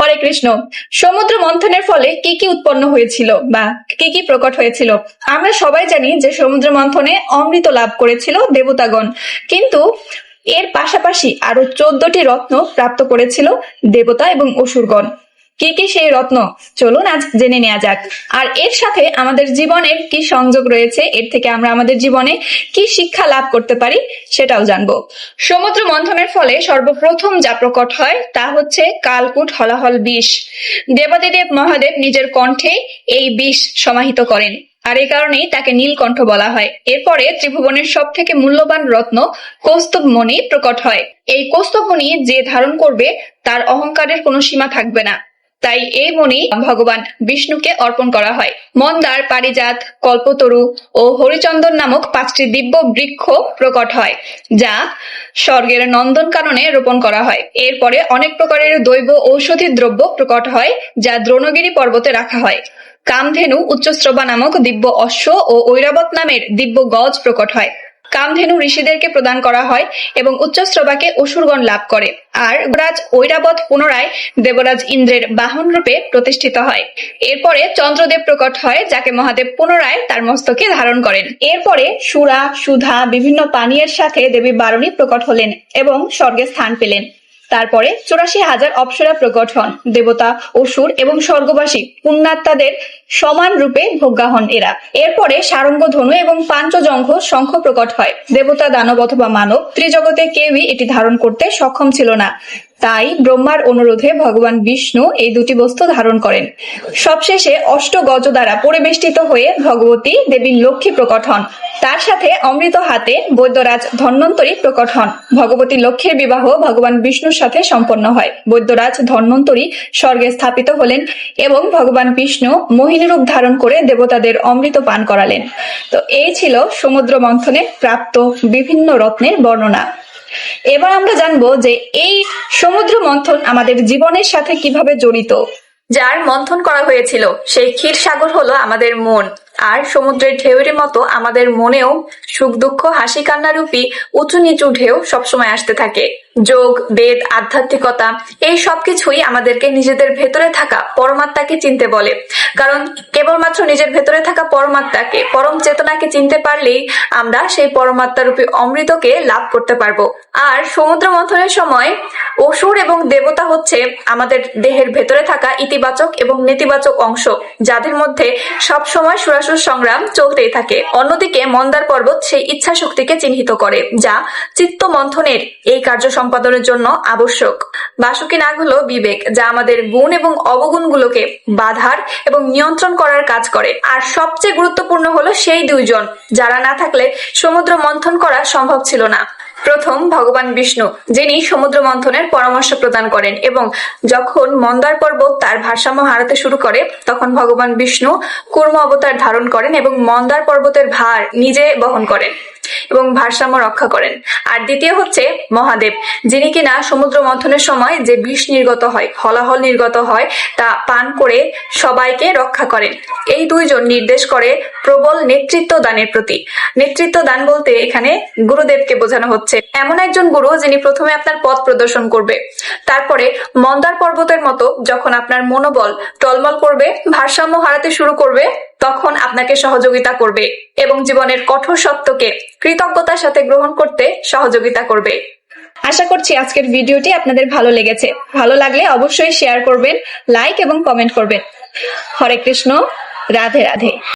হরে কৃষ্ণ, সমুদ্র মন্থনের ফলে কি কি উৎপন্ন হয়েছিল বা কি কি প্রকট হয়েছিল? আমরা সবাই জানি যে সমুদ্র মন্থনে অমৃত লাভ করেছিল দেবতাগণ। কিন্তু এর পাশাপাশি আরও চোদ্দটি রত্ন প্রাপ্ত করেছিল দেবতা এবং অসুরগণ। কি কি সেই রত্ন? চলুন আজ জেনে নেওয়া যাক। আর এর সাথে আমাদের জীবনের কি সংযোগ রয়েছে? এর থেকে আমরা আমাদের জীবনে কি শিক্ষা লাভ করতে পারি সেটাও জানব। সমুদ্র মন্থনের ফলে সর্বপ্রথম যা প্রকট হয় তা হচ্ছে কালকুট হলাহল বিষ। দেবাদিদেব মহাদেব নিজের কণ্ঠে এই বিষ সমাহিত করেন। আর এই কারণেই তাকে নীলকণ্ঠ বলা হয়। এরপরে ত্রিভুবনের সব থেকে মূল্যবান রত্ন কৌস্তবমণি প্রকট হয়। এই কৌস্তবমণি যে ধারণ করবে তার অহংকারের কোনো সীমা থাকবে না। তাই এই মণি ভগবান বিষ্ণুকে অর্পণ করা হয়। মন্দার পারিজাত কল্পতরু ও হরিচন্দন নামক পাঁচটি দিব্য বৃক্ষ প্রকট হয়, যা স্বর্গের নন্দন কাননে রোপণ করা হয়। এরপরে অনেক প্রকারের দৈব ঔষধি দ্রব্য প্রকট হয়, যা দ্রোণগিরি পর্বতে রাখা হয়। কামধেনু উচ্চশ্রবা নামক দিব্য অশ্ব ও ঐরাবত নামের দিব্য গজ প্রকট হয়। কামধেনু ঋষিদেরকে প্রদান করা হয় এবং উচ্চশ্রবাকে অসুরগণ লাভ করে। আর রাজ ঐরাবত পুনরায় দেবরাজ ইন্দ্রের বাহন রূপে প্রতিষ্ঠিত হয়। এরপরে চন্দ্রদেব প্রকট হয়, যাকে মহাদেব পুনরায় তার মস্তকে ধারণ করেন। এরপরে সুরা, সুধা, বিভিন্ন পানীয়ের সাথে দেবী বারুণী প্রকট হলেন এবং স্বর্গে স্থান পেলেন। তারপরে চৌরাশি হাজার অপ্সরা প্রকট হন দেবতা, অসুর এবং স্বর্গবাসী, পুণ্যাত্মাদের সমান রূপে ভোগ্যা হন এরা। এরপরে সারঙ্গ ধনু এবং পাঞ্চজঙ্ঘ শঙ্খ প্রকট হয়। দেবতা দানব অথবা মানব, ত্রিজগতে কেউই এটি ধারণ করতে সক্ষম ছিল না। তাই ব্রহ্মার অনুরোধে ভগবান বিষ্ণু এই দুটি বস্তু ধারণ করেন। সবশেষে অষ্ট গজ দ্বারা পরিবেষ্টিত হয়ে ভগবতী দেবী লক্ষ্মী প্রকট হন। তার সাথে অমৃত হাতে বৈদ্যরাজ ধন্বন্তরী প্রকট হন। ভগবতী লক্ষ্মীর বিবাহ ভগবান বিষ্ণুর সাথে সম্পন্ন হয়। বৈদ্যরাজ ধন্বন্তরী স্বর্গে স্থাপিত হলেন এবং ভগবান বিষ্ণু মোহিনী রূপ ধারণ করে দেবতাদের অমৃত পান করালেন। তো এই ছিল সমুদ্র মন্থনে প্রাপ্ত বিভিন্ন রত্নের বর্ণনা। এবার আমরা জানব যে এই সমুদ্র মন্থন আমাদের জীবনের সাথে কীভাবে জড়িত। যার মন্থন করা হয়েছিল, সেই ক্ষীর সাগর হলো আমাদের মন, আর সমুদ্রের ঢেউয়ের মতো আমাদের মনেও সুখ দুঃখ, হাসি কান্নারূপী উঁচু নিচু ঢেউ সবসময় আসতে থাকে। যোগ, বেদ, আধ্যাত্মিকতা, এই সবকিছুই আমাদেরকে নিজেদের ভেতরে থাকা পরমাত্মাকে চিনতে বলে। কারণ কেবলমাত্র নিজের ভেতরে থাকা পরমাত্মাকে, পরম চেতনাকে চিনতে পারলেই আমরা সেই পরমাত্মা রূপী অমৃতকে লাভ করতে পারব। আর সমুদ্র মন্থনের সময় অসুর এবং দেবতা হচ্ছে আমাদের দেহের ভেতরে থাকা ইতিবাচক এবং নেতিবাচক অংশ, যাদের মধ্যে সব সময় সুরাসুর সংগ্রাম চলতেই থাকে। অন্যদিকে মন্দার পর্বত সেই ইচ্ছা শক্তিকে চিহ্নিত করে, যা চিত্ত মন্থনের এই কার্য সম্পাদনের জন্য আবশ্যক। বাসুকি নাগ হলো বিবেক, যা আমাদের গুণ এবং অবগুণগুলোকে বাধার এবং নিয়ন্ত্রণ করার কাজ করে। আর সবচেয়ে গুরুত্বপূর্ণ হলো সেই দুইজন, যারা না থাকলে সমুদ্র মন্থন করা সম্ভব ছিল না। প্রথম ভগবান বিষ্ণু, যিনি সমুদ্র মন্থনের পরামর্শ প্রদান করেন এবং যখন মন্দার পর্বত তার ভারসাম্য হারাতে শুরু করে, তখন ভগবান বিষ্ণু কুর্ম অবতার ধারণ করেন এবং মন্দার পর্বতের ভার নিজে বহন করেন। এবং ভারসাম্য রক্ষা করেন। আর দ্বিতীয় হচ্ছে মহাদেব, যিনি কিনা সমুদ্র মন্থনের সময় যে বিষ নির্গত হয় হলাহল নির্গত হয়, তা পান করে সবাইকে রক্ষা করেন। এই দুইজন নির্দেশ করে প্রবল নেতৃত্ব দানের প্রতি। নেতৃত্ব দান বলতে এখানে গুরুদেবকে বোঝানো হচ্ছে। এমন একজন গুরু যিনি প্রথমে আপনার পথ প্রদর্শন করবে। তারপরে মন্দার পর্বতের মতো যখন আপনার মনোবল টলমল করবে, ভারসাম্য হারাতে শুরু করবে তখন আপনাকে সহযোগিতা করবে এবং জীবনের কঠোর সত্যকে কৃতজ্ঞতার সাথে গ্রহণ করতে সহযোগিতা করবে। আশা করছি আজকের ভিডিওটি আপনাদের ভালো লেগেছে। ভালো লাগলে অবশ্যই শেয়ার করবেন লাইক এবং কমেন্ট করবেন। হরে কৃষ্ণ, রাধে রাধে।